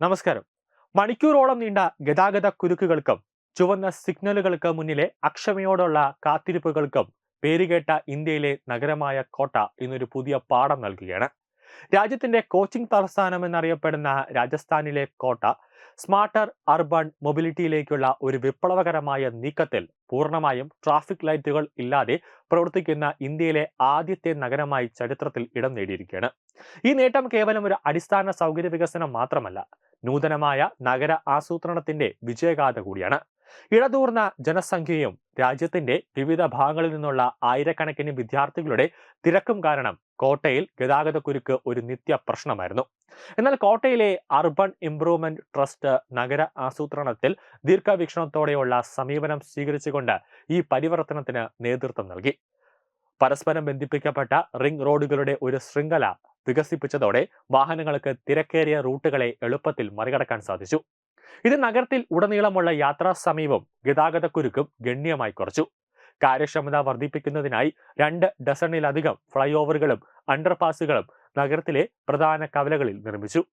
നമസ്കാരം. മണിക്കൂറോളം നീണ്ട ഗതാഗത കുരുക്കുകൾക്കും ചുവന്ന സിഗ്നലുകൾക്ക് മുന്നിലെ അക്ഷമയോടുള്ള കാത്തിരിപ്പുകൾക്കും പേരുകേട്ട ഇന്ത്യയിലെ നഗരമായ കോട്ട ഇന്നൊരു പുതിയ പാഠം നൽകുകയാണ്. രാജ്യത്തിന്റെ കോച്ചിംഗ് തലസ്ഥാനം എന്നറിയപ്പെടുന്ന രാജസ്ഥാനിലെ കോട്ട സ്മാർട്ടർ അർബൺ മൊബിലിറ്റിയിലേക്കുള്ള ഒരു വിപ്ലവകരമായ നീക്കത്തിൽ പൂർണമായും ട്രാഫിക് ലൈറ്റുകൾ ഇല്ലാതെ പ്രവർത്തിക്കുന്ന ഇന്ത്യയിലെ ആദ്യത്തെ നഗരമായി ചരിത്രത്തിൽ ഇടം നേടിയിരിക്കുകയാണ്. ഈ നേട്ടം കേവലം ഒരു അടിസ്ഥാന സൗകര്യ വികസനം മാത്രമല്ല നൂതനമായ നഗര ആസൂത്രണത്തിന്റെ വിജയഗാഥ കൂടിയാണ്. ഇടതൂർന്ന ജനസംഖ്യയും രാജ്യത്തിന്റെ വിവിധ ഭാഗങ്ങളിൽ നിന്നുള്ള ആയിരക്കണക്കിന് വിദ്യാർത്ഥികളുടെ തിരക്കും കാരണം കോട്ടയിൽ ഗതാഗതക്കുരുക്ക് ഒരു നിത്യ പ്രശ്നമായിരുന്നു. എന്നാൽ കോട്ടയിലെ അർബൻ ഇംപ്രൂവ്മെന്റ് ട്രസ്റ്റ് നഗര ആസൂത്രണത്തിൽ ദീർഘവീക്ഷണത്തോടെയുള്ള സമീപനം സ്വീകരിച്ചുകൊണ്ട് ഈ പരിവർത്തനത്തിന് നേതൃത്വം നൽകി. പരസ്പരം ബന്ധിപ്പിക്കപ്പെട്ട റിംഗ് റോഡുകളുടെ ഒരു ശൃംഖല വികസിപ്പിച്ചതോടെ വാഹനങ്ങൾക്ക് തിരക്കേറിയ റൂട്ടുകളെ എളുപ്പത്തിൽ മറികടക്കാൻ സാധിച്ചു. ഇത് നഗരത്തിൽ ഉടനീളമുള്ള യാത്രാ സമയവും ഗതാഗതക്കുരുക്കും ഗണ്യമായി കുറച്ചു. കാര്യക്ഷമത വർദ്ധിപ്പിക്കുന്നതിനായി രണ്ട് ഡസണിലധികം ഫ്ലൈ ഓവറുകളും അണ്ടർപാസുകളും നഗരത്തിലെ പ്രധാന കവലകളിൽ നിർമ്മിച്ചു.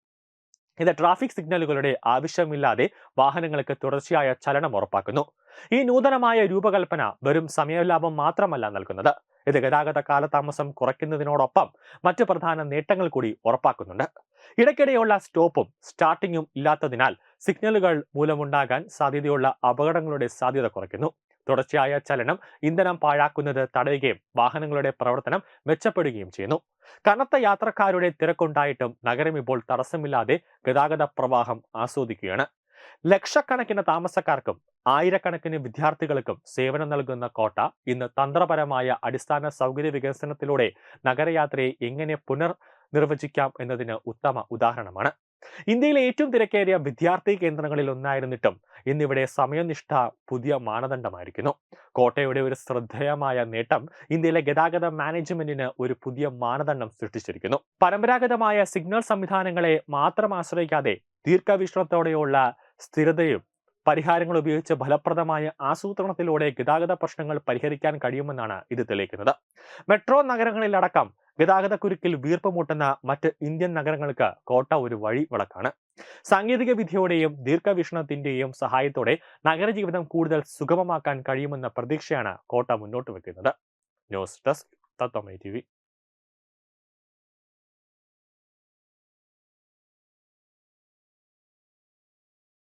ഇത് ട്രാഫിക് സിഗ്നലുകളുടെ ആവശ്യമില്ലാതെ വാഹനങ്ങൾക്ക് തുടർച്ചയായ ചലനം ഉറപ്പാക്കുന്നു. ഈ നൂതനമായ രൂപകൽപ്പന വെറും സമയലാഭം മാത്രമല്ല നൽകുന്നത്. ഇത് ഗതാഗത കാലതാമസം കുറയ്ക്കുന്നതിനോടൊപ്പം മറ്റു പ്രധാന നേട്ടങ്ങൾ കൂടി ഉറപ്പാക്കുന്നുണ്ട്. ഇടയ്ക്കിടെയുള്ള സ്റ്റോപ്പും സ്റ്റാർട്ടിങ്ങും ഇല്ലാത്തതിനാൽ സിഗ്നലുകൾ മൂലമുണ്ടാകാൻ സാധ്യതയുള്ള അപകടങ്ങളുടെ സാധ്യത കുറയ്ക്കുന്നു. തുടർച്ചയായ ചലനം ഇന്ധനം പാഴാക്കുന്നത് തടയുകയും വാഹനങ്ങളുടെ പ്രവർത്തനം മെച്ചപ്പെടുകയും ചെയ്യുന്നു. കനത്ത യാത്രക്കാരുടെ തിരക്കുണ്ടായിട്ടും നഗരം ഇപ്പോൾ തടസ്സമില്ലാതെ ഗതാഗത പ്രവാഹം ആസ്വദിക്കുകയാണ്. ലക്ഷക്കണക്കിന് താമസക്കാർക്കും ആയിരക്കണക്കിന് വിദ്യാർത്ഥികൾക്കും സേവനം നൽകുന്ന കോട്ട ഇന്ന് തന്ത്രപരമായ അടിസ്ഥാന സൗകര്യ വികസനത്തിലൂടെ നഗരയാത്രയെ എങ്ങനെ പുനർ നിർവചിക്കാം എന്നതിന് ഉത്തമ ഉദാഹരണമാണ്. ഇന്ത്യയിലെ ഏറ്റവും തിരക്കേറിയ വിദ്യാർത്ഥി കേന്ദ്രങ്ങളിൽ ഒന്നായിരുന്നിട്ടും ഇന്നിവിടെ സമയനിഷ്ഠ പുതിയ മാനദണ്ഡമായിരിക്കുന്നു. കോട്ടയുടെ ഒരു ശ്രദ്ധേയമായ നേട്ടം ഇന്ത്യയിലെ ഗതാഗത മാനേജ്മെന്റിന് ഒരു പുതിയ മാനദണ്ഡം സൃഷ്ടിച്ചിരിക്കുന്നു. പരമ്പരാഗതമായ സിഗ്നൽ സംവിധാനങ്ങളെ മാത്രം ആശ്രയിക്കാതെ ദീർഘവീക്ഷണത്തോടെയുള്ള സ്ഥിരതയും പരിഹാരങ്ങൾ ഉപയോഗിച്ച് ഫലപ്രദമായ ആസൂത്രണത്തിലൂടെ ഗതാഗത പ്രശ്നങ്ങൾ പരിഹരിക്കാൻ കഴിയുമെന്നാണ് ഇത് തെളിയിക്കുന്നത്. മെട്രോ നഗരങ്ങളിലടക്കം ഗതാഗതക്കുരുക്കിൽ വീർപ്പ് മുട്ടുന്ന മറ്റ് ഇന്ത്യൻ നഗരങ്ങൾക്ക് കോട്ട ഒരു വഴി വിളക്കാണ്. സാങ്കേതിക വിദ്യയുടെയും ദീർഘവീക്ഷണത്തിന്റെയും സഹായത്തോടെ നഗരജീവിതം കൂടുതൽ സുഗമമാക്കാൻ കഴിയുമെന്ന പ്രതീക്ഷയാണ് കോട്ട മുന്നോട്ട് വെക്കുന്നത്. ന്യൂസ് ഡെസ്ക് തത്വമൈ ടി